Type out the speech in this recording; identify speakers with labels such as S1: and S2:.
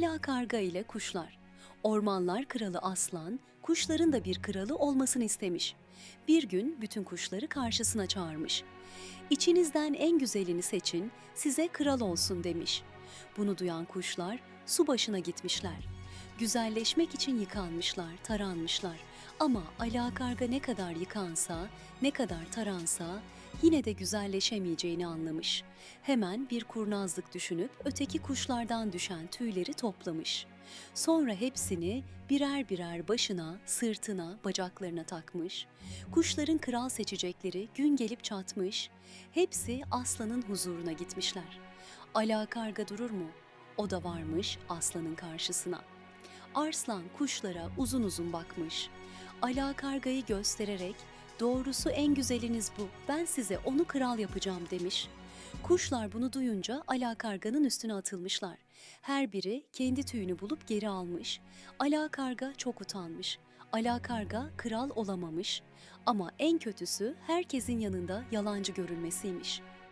S1: Ala karga ile kuşlar. Ormanlar kralı aslan, kuşların da bir kralı olmasını istemiş. Bir gün bütün kuşları karşısına çağırmış. İçinizden en güzelini seçin, size kral olsun demiş. Bunu duyan kuşlar su başına gitmişler. Güzelleşmek için yıkanmışlar, taranmışlar. Ama Ala Karga ne kadar yıkansa, ne kadar taransa yine de güzelleşemeyeceğini anlamış. Hemen bir kurnazlık düşünüp öteki kuşlardan düşen tüyleri toplamış. Sonra hepsini birer birer başına, sırtına, bacaklarına takmış. Kuşların kral seçecekleri gün gelip çatmış. Hepsi aslanın huzuruna gitmişler. Ala Karga durur mu? O da varmış aslanın karşısına. Arslan kuşlara uzun uzun bakmış. Ala kargayı göstererek doğrusu en güzeliniz bu ben size onu kral yapacağım demiş. Kuşlar bunu duyunca ala karganın üstüne atılmışlar. Her biri kendi tüyünü bulup geri almış. Ala karga çok utanmış. Ala karga kral olamamış. Ama en kötüsü herkesin yanında yalancı görülmesiymiş.